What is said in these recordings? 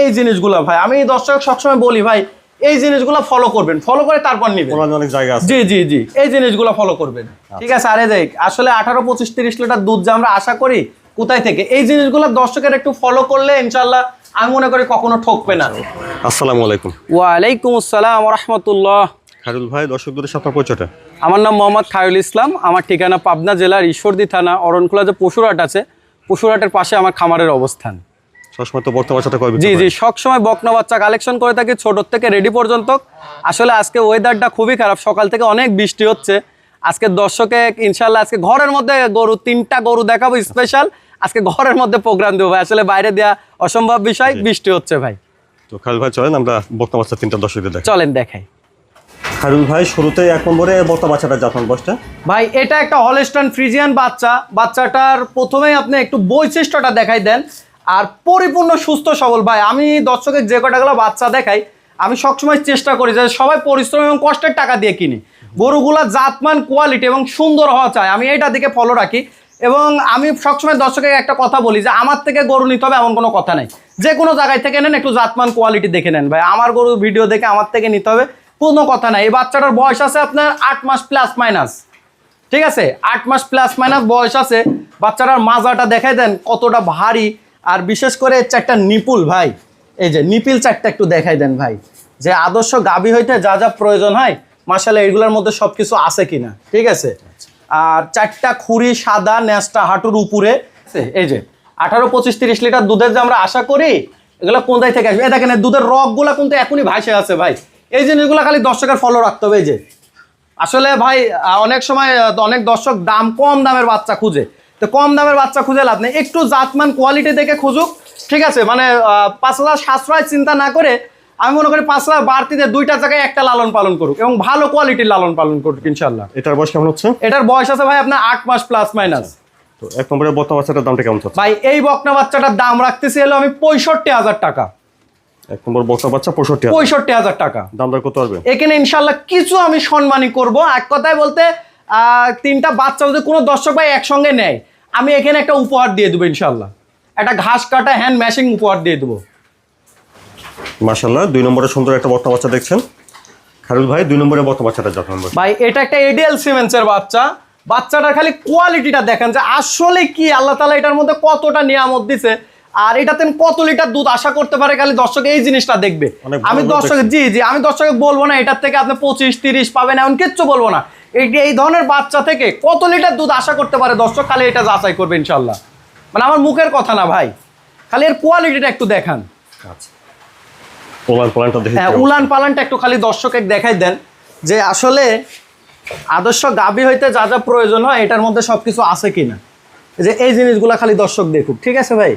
এই জিনিসগুলো ভাই আমি দর্শক সবসময় বলি ভাই এই জিনিসগুলো ফলো করবেন ফলো করে তারপর নিবেন। অনেক জায়গা আছে। জি জি জি এই জিনিসগুলো ফলো করবেন। ঠিক আছে আরে দেখ আসলে আঠারো পঁচিশ তিরিশ লিটার দুধ যে আমরা আশা করি কোথায় থেকে এই জিনিসগুলো দর্শকের একটু ফলো করলে ইনশাল্লাহ আমি মনে করি কখনো ঠকবে না। আসসালামু আলাইকুম। ওয়ালাইকুম আসসালাম রহমতুল্লাহ। খায়রুল ভাই দর্শকদের সাথে আপনার পরিচয়টা? আমার নাম মোহাম্মদ খায়রুল ইসলাম আমার ঠিকানা পাবনা জেলার ঈশ্বরদী থানা অরণখোলা যে পশুরহাট আছে পশুরহাটের পাশে আমার খামারের অবস্থান। সবসময় তো বর্তমান সাথে কয় জি জি সবসময় বকনা বাচ্চা কালেকশন করে থাকি ছোট থেকে রেডি পর্যন্ত। আসলে আজকে ওয়েদারটা খুবই খারাপ সকাল থেকে অনেক বৃষ্টি হচ্ছে। আজকে দর্শকে ইনশাল্লাহ আজকে ঘরের মধ্যে গরু তিনটা গরু দেখাবো স্পেশাল আজকে ঘরের মধ্যে প্রোগ্রাম দেবো ভাই। আসলে বাইরে দেওয়া অসম্ভব বিষয় বৃষ্টি হচ্ছে ভাই। তো খায়রুল ভাই চলেন আমরা বর্তমান বাচ্চা তিনটা দর্শকদের চলেন দেখাই। খায়রুল ভাই শুরুতে এক নম্বরে বর্তমান বাচ্চাটা জাতমান বসটা। ভাই এটা একটা হলস্টান ফ্রিজিয়ান বাচ্চা। বাচ্চাটার প্রথমেই আপনি একটু বৈশিষ্ট্যটা দেখাই দেন। আর পরিপূর্ণ, সুস্থ, সবল। ভাই, আমি দর্শকের যে কটাগুলো বাচ্চা দেখাই, আমি সবসময় চেষ্টা করি যে সবাই পরিশ্রম এবং কষ্টের টাকা দিয়ে কিনি। গরুগুলা জাতমান কোয়ালিটি এবং সুন্দর হওয়া চাই। আমি এইটা দিকে ফলো রাখি। এবং আমি সবসময় দর্শকের একটা কথা বলি যে, আমার থেকে গরু নিতে হবে এমন কোনো কথা নেই। যে কোনো জায়গায় থেকে নেন, একটু জাতমান কোয়ালিটি দেখে নেন। ভাই, আমার গরু ভিডিও দেখে আমার থেকে নিতে হবে, কোনো কথা নাই। এই বাচ্চাটার বয়স আছে আপনার আট মাস প্লাস মাইনাস ঠিক আছে? আট মাস প্লাস মাইনাস বয়স আছে। বাচ্চাটার মাজাটা দেখাই দেন, কতটা ভারী আর বিশেষ করে চারটা নিপুল ভাই, এই যে নিপিল চারটা একটু দেখাই দেন ভাই। যে আদর্শ গাবি হইতে যা যা প্রয়োজন হয় মাসালে এগুলোর মধ্যে সব কিছু আছে কিনা, ঠিক আছে? আর চারটা খুরি সাদা ন্যাসটা হাঁটুর উপরে, এই যে আঠারো, পঁচিশ, তিরিশ লিটার দুধের যে আমরা আশা করি, এগুলো কোথায় থেকে আসবে? দেখেন দুধের রকগুলো কিন্তু এখনই ভাসে আছে ভাই। এই জিনিসগুলো খালি দর্শকের ফলো রাখতে হবে, এই যে। আসলে ভাই অনেক সময় অনেক দর্শক দাম কম দামের বাচ্চা খুঁজে। তো কম দামের বাচ্চা খুঁজে লাভ নেই। একটু জাতমান কোয়ালিটি দেখে খুঁজুক। ঠিক আছে মানে পাঁচ হাজার সাশ্রয় চিন্তা না করে আমি মনে করি পাঁচ হাজার বাড়তিতে দুইটা জায়গায় একটা লালন পালন করুক এবং ভালো কোয়ালিটির লালন পালন করুক ইনশাল্লাহ এটার বয়স কেমন হচ্ছে? এটার বয়স আছে ভাই আপনার আট মাস প্লাস মাইনাস তো এক নম্বরে বর্তমান বাচ্চাটার দামটা কেমন হচ্ছে ভাই এই বকনা বাচ্চাটার দাম রাখতেছি হলো আমি পঁয়ষট্টি হাজার টাকা। এক নম্বর বর্তমান বাচ্চা পঁয়ষট্টি হাজার। পঁয়ষট্টি হাজার টাকা। দাম দর কত পারবে? এখানে ইনশাল্লাহ কিছু আমি সম্মানী করব। এক কথায় বলতে তিনটা বাচ্চা যদি কোনো দর্শক ভাই একসঙ্গে নেয় আমি এখানে একটা উপহার দিয়ে দেবো ইনশাল্লাহ একটা ঘাস কাটা হ্যান্ড ম্যাশিং উপহার দিয়ে দেবো। মাশাল্লাহ দুই নম্বরে সুন্দর একটা বর্তমান বাচ্চা দেখছেন। খায়রুল ভাই দুই নম্বরে বর্তমান বাচ্চাটা বয়স ভাই এটা একটা এডিএল সিমেন্সের বাচ্চা। বাচ্চাটার খালি কোয়ালিটিটা দেখেন যে আসলে কি আল্লাহ তালা এটার মধ্যে কতটা নিয়ামত দিছে। আর এটাতে কত লিটার দুধ আশা করতে পারে খালি দর্শক এই জিনিসটা দেখবে। আমি দর্শক জি জি আমি দর্শকে বলব না এটার থেকে আপনি পঁচিশ তিরিশ পাবেন এমন কিচ্ছু বলব না। এই এই ধরনের বাচ্চা থেকে কত লিটার দুধ আশা করতে পারে দর্শক? খালি এটা যাচাই করবে ইনশাল্লাহ মানে আমার মুখের কথা না ভাই। খালি এর কোয়ালিটিটা একটু দেখান। আচ্ছা। হ্যাঁ উলান পালানটা একটু খালি দর্শকে দেখাই দেন যে আসলে আদর্শ গাবি হইতে যা যা প্রয়োজন হয় এটার মধ্যে সব কিছু আছে কিনা। এই যে এই জিনিসগুলো খালি দর্শক দেখুক ঠিক আছে ভাই?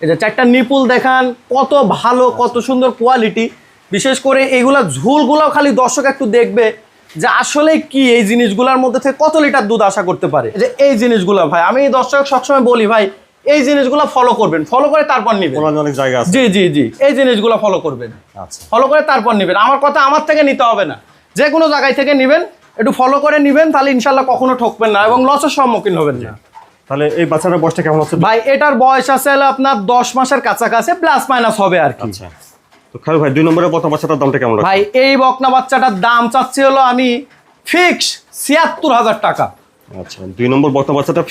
এই যে চারটা নিপুল দেখান কত ভালো কত সুন্দর কোয়ালিটি বিশেষ করে এইগুলা ঝুলগুলাও খালি দর্শক একটু দেখবে। যে আসলে কি এই জিনিসগুলোর মধ্যে থেকে কত লিটার দুধ আশা করতে পারে? যে এই জিনিসগুলো ভাই আমি দর্শক সবসময় বলি ভাই এই জিনিসগুলো ফলো করবেন ফলো করে তারপর নিবেন। অনেক জায়গা আছে। জি জি জি এই জিনিসগুলো ফলো করবেন। আচ্ছা। ফলো করে তারপর নেবেন। আমার কথা আমার থেকে নিতে হবে না। যে কোনো জায়গায় থেকে নেবেন একটু ফলো করে নেবেন তাহলে ইনশাল্লাহ কখনো ঠকবেন না এবং লসের সম্মুখীন হবেন না। তাহলে এই বাচ্চাটার বয়সটা কেমন হচ্ছে? ভাই এটার বয়স আছে আপনার দশ মাসের কাছাকাছি প্লাস মাইনাস হবে আর কি। আচ্ছা। তো ভাই দুই নম্বরে বর্তমান বাচ্চাটার দামটা কেমন ভাই এই বকনা বাচ্চাটার দাম চাচ্ছি হলো আমি ফিক্স ছিয়াত্তর হাজার টাকা। আচ্ছা দুই নম্বর বাচ্চাটা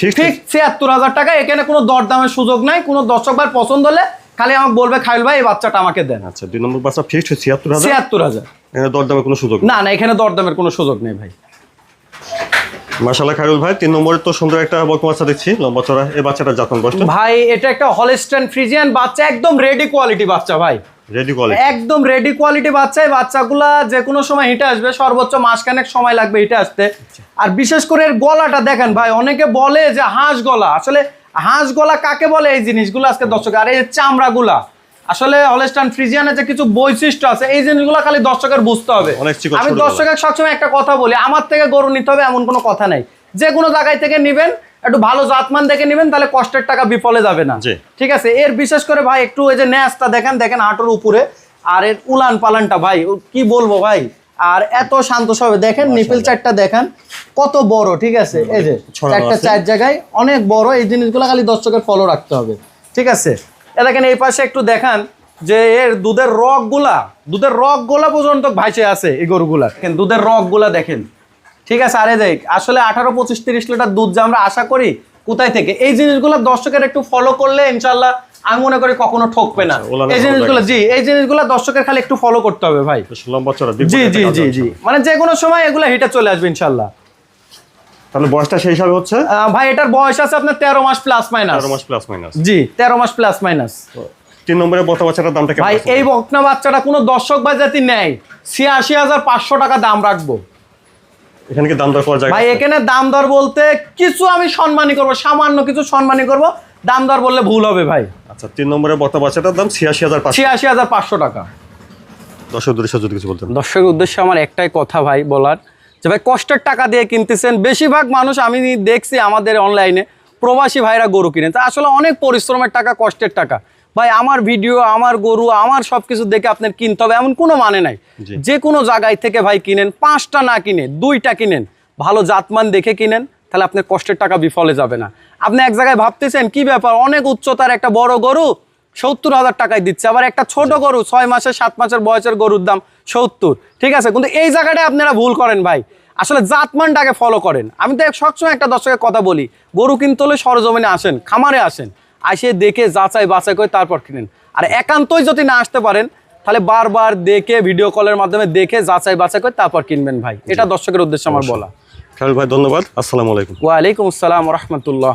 ছিয়াত্তর হাজার টাকা এখানে কোনো দরদামের সুযোগ নাই কোনো দর্শক ভাই পছন্দ হলে খালি আমাকে বলবে খাইল ভাই এই বাচ্চাটা আমাকে দেন। আচ্ছা দুই নম্বর বাচ্চা ফিক্সড ছিয়াত্তর হাজার? ছিয়াত্তর হাজার। এখানে দরদামে কোনো সুযোগ না না এখানে দরদামের কোনো সুযোগ নেই ভাই। মাশাল্লাহ ভাই তিন নম্বরে তো সুন্দর একটা বর্তমান বাচ্চা দেখছি লম্বা চড়া এই বাচ্চাটা জাতন ভাই এটা একটা হলিস্টান ফ্রিজিয়ান বাচ্চা একদম রেডি কোয়ালিটি বাচ্চা ভাই। রেডি কোয়ালিটি একদম রেডি কোয়ালিটি বাচ্চা এই বাচ্চাগুলা যে কোনো সময় হিটে আসবে সর্বোচ্চ মাসখানেক সময় লাগবে হিটে আসতে। আর বিশেষ করে এর গলাটা দেখেন ভাই অনেকে বলে যে হাঁস গলা। আসলে হাঁস গলা কাকে বলে এই জিনিসগুলো আজকে দর্শক? আর এই চামড়াগুলা। আসলে হলেস্টান ফ্রিজিয়ানের যে কিছু বৈশিষ্ট্য আছে এই জিনিসগুলো খালি দর্শকের বুঝতে হবে। আমি দর্শকের সবসময় একটা কথা বলি আমার থেকে গরু নিতে হবে এমন কোনো কথা নাই। যে কোনো জায়গায় থেকে নেবেন একটু ভালো জাতমান দেখে নেবেন তাহলে কষ্টের টাকা বিফলে যাবে না। ঠিক আছে? এর বিশেষ করে ভাই একটু এই যে ন্যাসটা দেখেন দেখেন হাঁটুর উপরে। আর এর উলান পালানটা ভাই কি বলব ভাই? আর এত শান্ত সবে দেখেন নিপিল চারটা দেখেন কত বড় ঠিক আছে? এই যে চারটা চার জায়গায় অনেক বড় এই জিনিসগুলো খালি দর্শকের ফলো রাখতে হবে। ঠিক আছে? এ দেখেন এই পাশে একটু দেখান যে এর দুধের রকগুলা দুধের রকগুলা পর্যন্ত ভাইসে আছে এই গরুগুলা। দুধের রকগুলা দেখেন। ঠিক আছে আরে দেখ আসলে আঠারো পঁচিশ তিরিশ লিটার দুধ যে আমরা আশা করি কোথায় থেকে? এই জিনিসগুলো দর্শকের একটু ফলো করলে ইনশাল্লাহ আমি মনে করি কখনো ঠকবে না। এই ভালো জিনিসগুলো জি এই জিনিসগুলো দর্শকের খালি একটু ফলো করতে হবে ভাই। জি জি জি জি। মানে যে কোনো সময় এগুলো হিটে চলে আসবে ইনশাল্লাহ তাহলে বয়সটা সেই হিসাবে হচ্ছে? ভাই এটার বয়স আছে আপনার তেরো মাস প্লাস মাইনাস তেরো মাস প্লাস মাইনাস জি তেরো মাস প্লাস মাইনাস তিন নম্বরের বর্তা বাচ্চাটার দামটা ভাই এই বকনা বাচ্চাটা কোনো দর্শক বা জাতি নেয়। ছিয়াশি হাজার পাঁচশো টাকা দাম রাখব। এখানে কি দাম দর করা যায় ভাই এখানে দাম দর বলতে কিছু আমি সম্মানী করব সামান্য কিছু সম্মানী করব। দাম দর বললে ভুল হবে ভাই। আচ্ছা তিন নম্বরের বর্তা বাচ্চাটার দাম ছিয়াশি হাজার ছিয়াশি হাজার পাঁচশো টাকা। দর্শক দৃশ্য যদি কিছু বলতেন। দর্শকের উদ্দেশ্যে আমার একটাই কথা ভাই বলার যে ভাই কষ্টের টাকা দিয়ে কিনতেছেন বেশিরভাগ মানুষ আমি দেখছি আমাদের অনলাইনে প্রবাসী ভাইরা গরু কিনে তা আসলে অনেক পরিশ্রমের টাকা কষ্টের টাকা। ভাই আমার ভিডিও আমার গরু আমার সব কিছু দেখে আপনার কিনতে হবে এমন কোনো মানে নাই। যে কোনো জায়গায় থেকে ভাই কিনেন পাঁচটা না কিনে দুইটা কিনেন ভালো জাতমান দেখে কিনেন তাহলে আপনার কষ্টের টাকা বিফলে যাবে না। আপনি এক জায়গায় ভাবতেছেন কি ব্যাপার? অনেক উচ্চতার একটা বড় গরু সত্তর হাজার টাকায় দিচ্ছে। আবার একটা ছোট গরু ছয় মাসের সাত মাসের বয়সের গরুর দাম সত্তর। ঠিক আছে? কিন্তু এই জায়গাটায় আপনারা ভুল করেন ভাই। আসলে জাতমানটাকে ফলো করেন। আমি তো সবসময় একটা দর্শকের কথা বলি গরু কিনতে হলে সরজমিনে আসেন খামারে আসেন। আসে দেখে যাচাই বাছাই করে তারপর কিনেন আর একান্তই যদি না আসতে পারেন তাহলে বারবার দেখে ভিডিও কলের মাধ্যমে দেখে যাচাই বাছাই করে তারপর কিনবেন ভাই। এটা দর্শকের উদ্দেশ্যে আমার বলা। খেয়াল ভাই ধন্যবাদ। আসসালামু আলাইকুম। ওয়ালাইকুম আসসালাম রহমতুল্লাহ।